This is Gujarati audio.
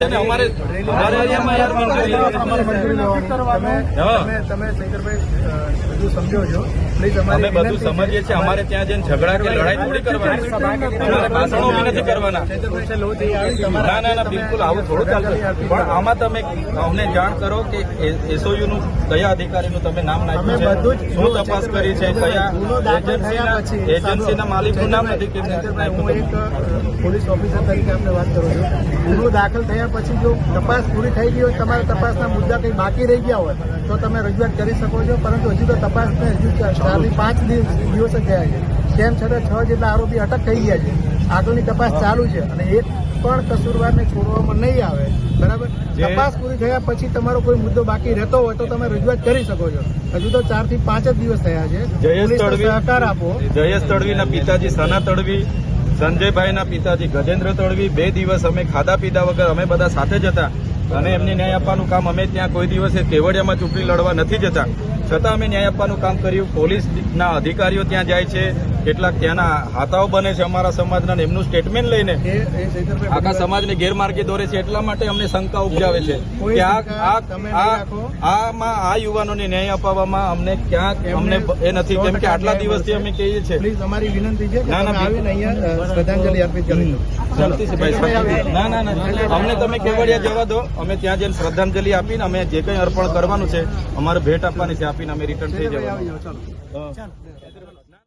અમારે. તમે શંકરભાઈ બધું સમજો છો અમે બધું સમજીએ છીએ અમારે ત્યાં જઈને ઝઘડા કે લડાઈ થોડી કરવાની અમારે ભાષણો બી નથી કરવાના. ના ના ના બિલકુલ આવું થોડું ચાલશે. પણ આમાં તમે અમને જાણ કરો કે એસઓયુ નું કયા અધિકારીનું તમે નામ નાખ્યું બધું છે? જ શું તપાસ કરી છે? કયા એજન્સીના એજન્સીના માલિકનું નામ નથી નાખ્યું પોલીસ ઓફિસર તરીકે આપણે વાત કરો છો. ગુનો દાખલ થયા પછી જો તપાસ પૂરી થઈ ગઈ હોય તમારા તપાસના મુદ્દા કંઈ બાકી રહી ગયા હોય તો તમે રજૂઆત કરી શકો છો પરંતુ હજુ તો તપાસને હજુ ચારથી પાંચ દિવસ જ થયા છે. તેમ છતાં છ જેટલા આરોપી અટક થઈ ગયા છે. આગળની તપાસ ચાલુ છે અને એક પણ કસૂરવારને છોડવામાં નહીં આવે. બરાબર? તપાસ પૂરી થયા પછી તમારો કોઈ મુદ્દો બાકી રહેતો હોય તો તમે રજૂઆત કરી શકો છો. હજુ તો ચારથી પાંચ જ દિવસ થયા છે. જયેશ તડવી સહકાર આપો. જયેશ તડવીના પિતાજી સના તડવી સંજયભાઈના પિતાજી ગજેન્દ્ર તળવી બે દિવસ અમે ખાધા પીધા વગર અમે બધા સાથે જ હતા. અને એમને ન્યાય આપવાનું કામ અમે ત્યાં કોઈ દિવસે કેવડિયામાં ચૂંટણી લડવા નથી જતા. છતાં અમે ન્યાય આપવાનું કામ કર્યું. પોલીસના અધિકારીઓ ત્યાં જાય છે. કેટલાક ત્યાંના હાથાઓ બને છે અમારા સમાજના એમનું સ્ટેટમેન્ટ લઈને. આખા સમાજને ગેરમાર્ગે દોરે છે એટલા માટે અમને શંકા ઉપજાવે છે કે. આમાં આ યુવાનોને ન્યાય અપાવવામાં અમને ક્યાંક અમને એ નથી. કેમ કે આટલા દિવસથી અમે કહીએ છીએ. અમારી વિનંતી છે ના, ના, શ્રદ્ધાંજલિ અર્પિત કરી. ના ના ના. અમને તમે કેવડિયા જવા દો. અમે ત્યાં જઈને શ્રદ્ધાંજલિ આપીને અમે જે કંઈ અર્પણ કરવાનું છે અમારે ભેટ આપવાની છે. बिना मेरी रिटर्न से जाओ चलो